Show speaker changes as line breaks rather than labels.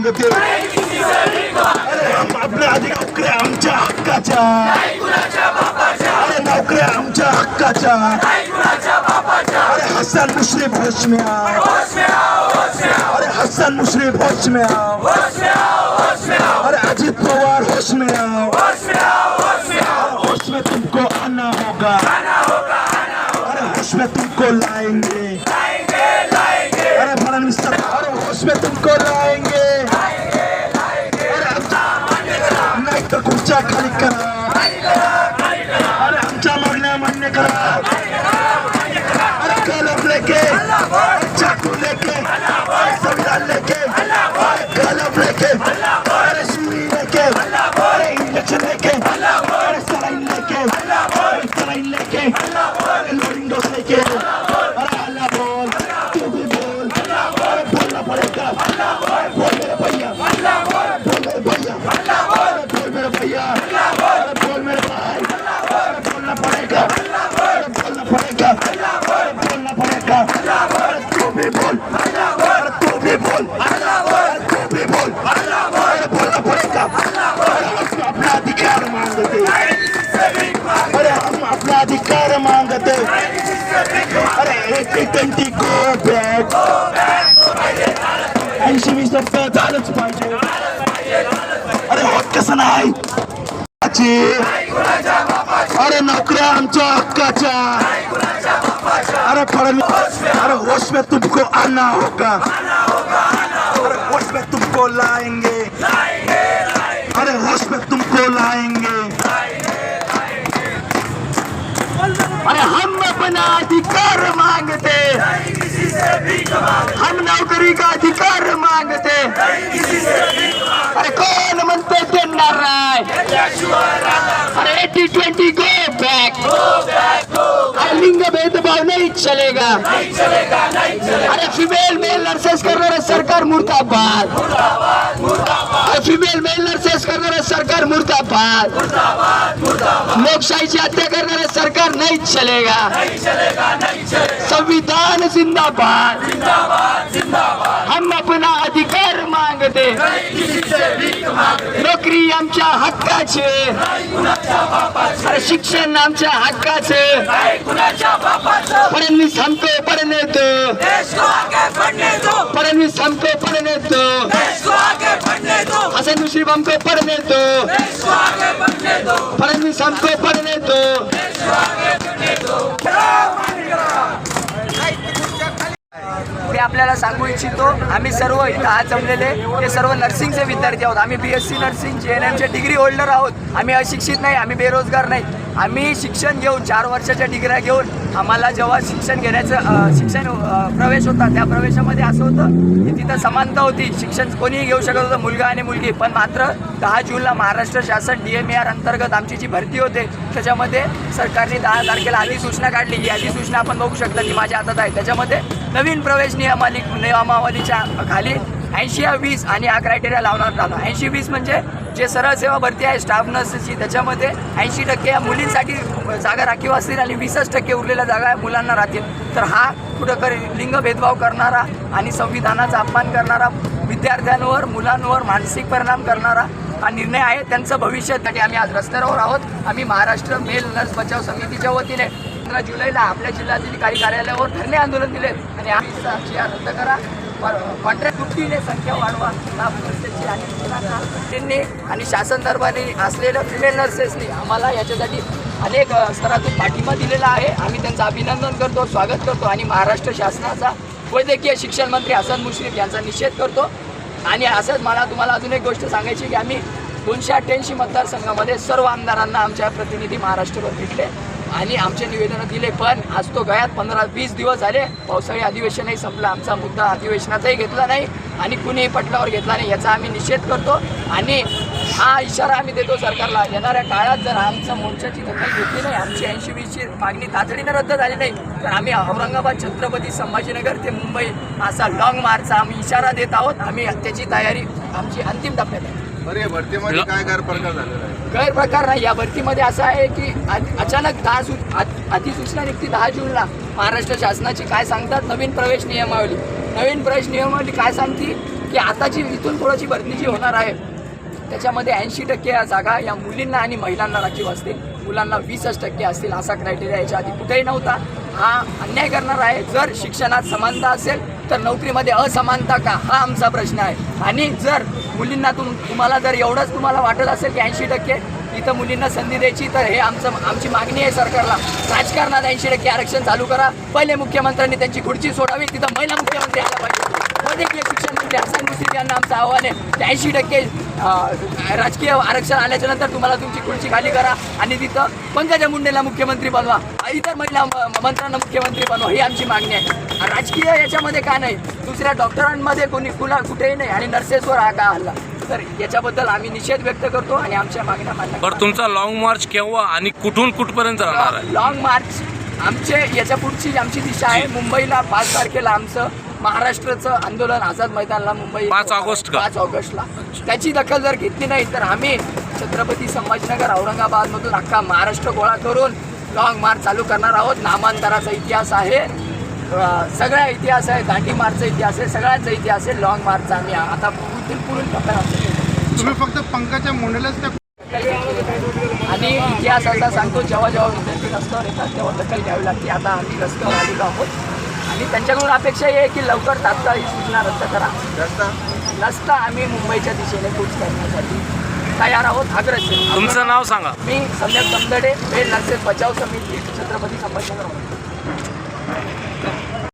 मागते आपल्या नोकऱ्या आमच्या हक्काच्या. अरे नोकऱ्या आमच्या हक्काच्या. अरे हसन मुश्रीफ होश अरे हसन मुश्रीफ होश अरे अजित पवार होश में होश में तुमको आना होगा. अरे होश में तुमको लाएंगे. लेके अरे लोडिंग डोज लेके अरे अल्लाह बोल तू भी बोल अरे बोलना पड़ेगा अरे बोल मेरे भैया बोल मेरे भैया अरे बोल मेरे भैया अरे बोल मेरे भाई अरे बोलना पड़ेगा अरे बोलना पड़ेगा अरे बोलना पड़ेगा अरे तू भी बोल अरे तू भी बोल अरे तू भी बोल अरे बोलना पड़ेगा अरे हम अपना अधिकार मांगते अरे हम अपना अधिकार मांगते अरे एटी ट्वेंटी गो ऐंशी वीस टक्के झालंच पाहिजे अरे होत कसं नाही अरे नोकऱ्या आमच्या हक्काच्या अरे फडणवीस अरे होश में तुमको आना होगा अरे होश में तुमको लाएंगे अरे होश में तुमको लाएंगे अरे हम अपना अधिकार मांगते हम नौकरी का अधिकार मांगते अरे कौन म्हणते देणार नाही अरे एटी ट्वेंटी गो बॅक अरे लिंग भेदभाव नाही चलेगा। अरे फिमेल मेल नर्सेस करणारं सरकार मुर्दाबाद। अरे फिमेल मेल नर्सेस करणारं सरकार मुर्दाबाद। लोकशाहीची हत्या करणारं सरकार नाही चलेगा। संविधान जिंदाबाद। हम अपना अधिकार मागते। नोकरी आमच्या हक्काचे। अरे शिक्षण आमच्या हक्काचे। फडणवीस हमको पढ़ने दो. फडणवीस हमको पढ़ने दो. हसन मुश्रीफ हमको पढ़ने दो. फडणवीस हमको पढ़ने दो.
मी आपल्याला सांगू इच्छितो आम्ही सर्व इथं आज जमलेले हे सर्व नर्सिंगचे विद्यार्थी आहोत. आम्ही B S C nursing J N एमचे degree holder आहोत. आम्ही अशिक्षित नाही आम्ही बेरोजगार नाही. आम्ही शिक्षण घेऊन चार वर्षाच्या डिग्र्या घेऊन आम्हाला जेव्हा शिक्षण घेण्याचं शिक्षण प्रवेश होता त्या प्रवेशामध्ये असं होतं की तिथं समानता होती. शिक्षण कोणीही घेऊ शकत होतं मुलगा आणि मुलगी. पण मात्र दहा जूनला महाराष्ट्र शासन डी एम ए आर अंतर्गत आमची जी भरती होते त्याच्यामध्ये सरकारने दहा तारखेला अधिसूचना काढली. ही अधिसूचना आपण बघू शकता की माझ्या हातात आहे. त्याच्यामध्ये नवीन प्रवेश नियमावली नियमावलीच्या खाली ऐंशी या वीस आणि हा क्रायटेरिया लावण्यात आला. ऐंशी वीस म्हणजे जे सरळ सेवा भरती आहे स्टाफ नर्सची त्याच्यामध्ये ऐंशी टक्के या मुलींसाठी जागा राखीव असतील आणि वीसच टक्के उरलेल्या जागा मुलांना राहतील. तर हा कुठं लिंग भेदभाव करणारा आणि संविधानाचा अपमान करणारा विद्यार्थ्यांवर मुलांवर मानसिक परिणाम करणारा हा निर्णय आहे. त्यांचं भविष्यासाठी आम्ही आज रस्त्यावर आहोत. आम्ही महाराष्ट्र मेल नर्स बचाव समितीच्या वतीने पंधरा जुलैला आपल्या जिल्हाधिकारी कार्यालयावर धरणे आंदोलन दिले. आणि आम्ही रद्द करा. कॉन्ट्रॅक्ट दुपटीने संख्या वाढवा. लाभ नर्सेसची आणि मुलांना त्यांनी आणि शासन दरबारी असलेल्या फिमेल नर्सेसनी आम्हाला याच्यासाठी अनेक स्तरातून पाठिंबा दिलेला आहे. आम्ही त्यांचं अभिनंदन करतो स्वागत करतो आणि महाराष्ट्र शासनाचा वैद्यकीय शिक्षण मंत्री हसन मुश्रीफ यांचा निषेध करतो. आणि असंच मला तुम्हाला अजून एक गोष्ट सांगायची की आम्ही दोनशे अठ्ठ्याऐंशी मतदारसंघामध्ये सर्व आमदारांना आमच्या प्रतिनिधी महाराष्ट्रभर भेटले. आणि आमचे निवेदनं दिले पण आज तो गयात पंधरा वीस दिवस झाले पावसाळी अधिवेशनही संपलं. आमचा मुद्दा अधिवेशनातही घेतला नाही आणि कुणीही पटलावर घेतला नाही याचा आम्ही निषेध करतो. आणि हा इशारा आम्ही देतो सरकारला. येणाऱ्या काळात जर आमच्या मोर्चाची दखल घेतली नाही आमची ऐंशी वीसची मागणी तातडीनं रद्द झाली नाही तर आम्ही औरंगाबाद छत्रपती संभाजीनगर ते मुंबई असा लॉंग मार्चचा आम्ही इशारा देत आहोत. आम्ही त्याची तयारी आमची अंतिम टप्प्यात आहे.
अरे भरतीमध्ये काय गैरप्रकार झालेला आहे?
गैरप्रकार नाही. या भरतीमध्ये असं आहे की अ- अचानक दहा सू अ- अधिसूचना निघते दहा जूनला. महाराष्ट्र शासनाची काय सांगतात? नवीन प्रवेश नियमावली. नवीन प्रवेश नियमावली काय सांगते? की आता जी इथून थोडीशी भरती जी होणार आहे त्याच्यामध्ये ऐंशी टक्के या जागा या मुलींना आणि महिलांना राखीव असतील. मुलांना वीसच टक्के असतील असा क्रायटेरिया याच्या आधी कुठेही नव्हता. हा अन्याय करणार आहे. जर शिक्षणात समानता असेल तर नोकरीमध्ये असमानता का? हा आमचा प्रश्न आहे. आणि जर मुलींना तुम तुम्हाला जर एवढंच तुम्हाला वाटत असेल की ऐंशी टक्के इथं मुलींना संधी द्यायची तर हे आमचं आमची मागणी आहे सरकारला. राजकारणात ऐंशी टक्के आरक्षण चालू करा. पहिले मुख्यमंत्र्यांनी त्यांची खुर्ची सोडावी. तिथं महिला मुख्यमंत्री आल्या पाहिजे वैद्यकीय शिक्षण मंत्री हसन मुश्रीफ यांना आमचं आव्हान आहे. ऐंशी टक्के राजकीय आरक्षण आल्याच्यानंतर तुम्हाला तुमची खुर्ची खाली करा. आणि तिथं पंकजा मुंडेला मुख्यमंत्री बनवा. इतर महिला मंत्र्यांना मुख्यमंत्री बनवा ही आमची मागणी आहे. राजकीय याच्यामध्ये का नाही? दुसऱ्या डॉक्टरांमध्ये कोणी कुला कुठेही नाही. आणि नर्सेसवर हा का हल्ला? तर याच्याबद्दल आम्ही निषेध व्यक्त करतो आणि आमच्या मागण्या मान्य
बरं तुमचा लॉंग मार्च केव्हा आणि कुठून कुठपर्यंत राहणार आहे?
लॉंग मार्च आमचे याच्या पुढची आमची दिशा आहे मुंबईला पाच तारखेला आमचं महाराष्ट्राचं आंदोलन आझाद मैदानला मुंबई
पाच ऑगस्ट?
पाच ऑगस्टला. त्याची दखल जर घेतली नाही तर आम्ही छत्रपती संभाजीनगर औरंगाबादमधून अख्खा महाराष्ट्र गोळा करून लॉंग मार्च चालू करणार आहोत. नामांतराचा इतिहास आहे. सगळा इतिहास आहे. दांडी मार्चचा इतिहास आहे. सगळ्यांचा इतिहास आहे. लॉंग मार्चचा आम्ही आता पुढील पुढील टप्प्यात
तुम्ही फक्त पंकजा मुंडेलाच त्या
आणि इतिहास असा सांगतो जेव्हा जेव्हा विद्यार्थी रस्त्यावर येतात तेव्हा दखल घ्यावी लागते. आता आम्ही रस्त्यावर आलेलो आहोत. आणि त्यांच्याकडून अपेक्षा ही आहे की लवकर तात्काळ ही सूचना रद्द करा.
रस्ता?
नसता आम्ही मुंबईच्या दिशेने कूच करण्यासाठी तयार आहोत अग्रसर
तुमचं नाव सांगा.
मी सम्यक दमदडे वेळ नर्सेस बचाव समिती छत्रपती संभाजीनगर.